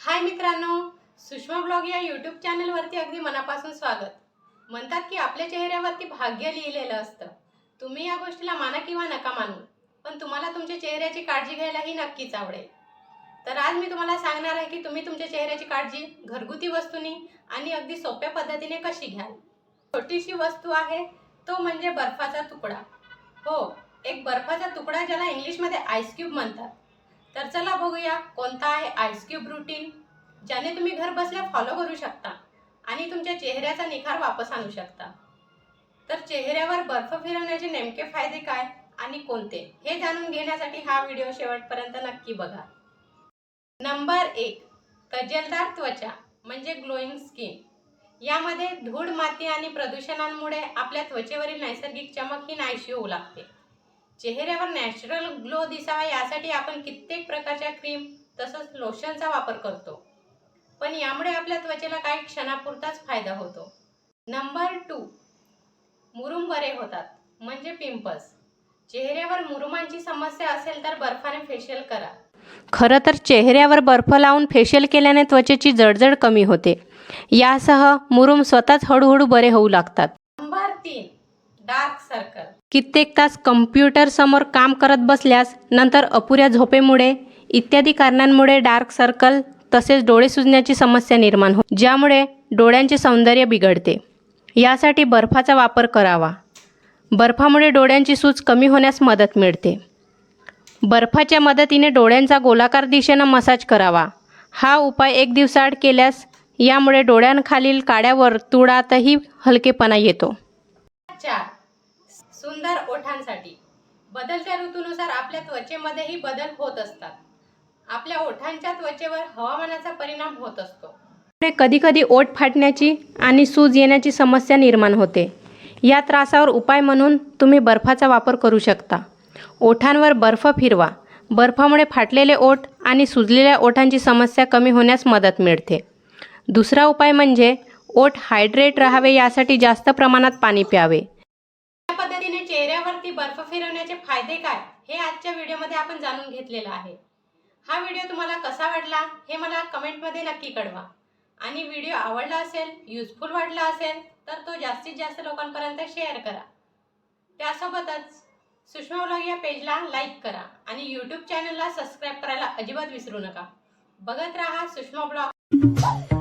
हाय मित्रांनो सुषमा ब्लॉग या यूट्यूब चॅनलवरती अगदी मनापासून स्वागत. म्हणतात की आपल्या चेहऱ्यावरती भाग्य लिहिलेलं असतं. तुम्ही या गोष्टीला माना किंवा नका मानू पण तुम्हाला तुमच्या चेहऱ्याची काळजी घ्यायलाही नक्कीच आवडेल. तर आज मी तुम्हाला सांगणार आहे की तुम्ही तुमच्या चेहऱ्याची काळजी घरगुती वस्तूंनी आणि अगदी सोप्या पद्धतीने कशी घ्याल. छोटीशी वस्तू आहे तो म्हणजे बर्फाचा तुकडा. हो एक बर्फाचा तुकडा ज्याला इंग्लिशमध्ये आईस क्यूब म्हणतात. तर चला बघूया कोणता आहे आईस क्यूब रुटीन ज्याने तुम्ही घर बसल्या फॉलो करू शकता आणि तुमच्या चेहऱ्याचा निखार वापस आणू शकता. तर चेहऱ्यावर बर्फ फिरवण्याचे नेमके फायदे काय आणि कोणते हे जाणून घेण्यासाठी हा व्हिडिओ शेवटपर्यंत नक्की बघा. नंबर एक कजलदार त्वचा म्हणजे ग्लोईंग स्किन यामध्ये धूळ माती आणि प्रदूषणांमुळे आपल्या त्वचेवरील नैसर्गिक चमक ही नाहीशी होऊ लागते. चेहऱ्यावर नॅचरल ग्लो दिसावा यासाठी आपण कित्येक प्रकारच्या क्रीम तसंच लोशनचा वापर करतो. पण यामुळे आपल्या त्वचेला काही क्षणापुरताच फायदा होतो. नंबर टू मुरुम बरे होतात म्हणजे पिंपल्स चेहऱ्यावर मुरुमांची समस्या असेल तर बर्फाने फेशियल करा. खरं तर चेहऱ्यावर बर्फ लावून फेशियल केल्याने त्वचेची जळजळ कमी होते. यासह मुरुम स्वतःच हळूहळू बरे होऊ लागतात. नंबर तीन डार्क सर्कल कित्येक तास कम्प्युटरसमोर काम करत बसल्यास नंतर अपुऱ्या झोपेमुळे इत्यादी कारणांमुळे डार्क सर्कल तसेच डोळे सुजण्याची समस्या निर्माण हो ज्यामुळे डोळ्यांचे सौंदर्य बिघडते. यासाठी बर्फाचा वापर करावा. बर्फामुळे डोळ्यांची सूज कमी होण्यास मदत मिळते. बर्फाच्या मदतीने डोळ्यांचा गोलाकार दिशेनं मसाज करावा. हा उपाय एक दिवसाआड केल्यास यामुळे डोळ्यांखालील काड्या वर्तुळातही हलकेपणा येतो. चार. सुंदर ओठांसाठी. बदलत्या ऋतूनुसार आपल्या त्वचेमध्येही बदल होत असतात. आपल्या ओठांच्या त्वचेवर हवामानाचा परिणाम होत असतो. कधी कधी ओठ फाटण्याची आणि सूज येण्याची समस्या निर्माण होते. या त्रासावर उपाय म्हणून तुम्ही बर्फाचा वापर करू शकता. ओठांवर बर्फ फिरवा. बर्फामुळे फाटलेले ओठ आणि सुजलेल्या ओठांची समस्या कमी होण्यास मदत मिळते. दुसरा उपाय म्हणजे ओठ हायड्रेट राहावे यासाठी जास्त प्रमाणात पाणी प्यावे. चेहऱ्यावरती बर्फ फिरवण्याचे फायदे काय हे आजच्या व्हिडिओमध्ये आपण जाणून घेतलेलं आहे. हा व्हिडिओ तुम्हाला कसा वाटला हे मला कमेंटमध्ये नक्की कळवा. आणि व्हिडिओ आवडला असेल युजफुल वाटला असेल तर तो जास्तीत जास्त लोकांपर्यंत शेअर करा. त्यासोबतच सुषमा ब्लॉग या पेजला लाईक करा आणि यूट्यूब चॅनलला सबस्क्राईब करायला अजिबात विसरू नका. बघत राहा सुषमा ब्लॉग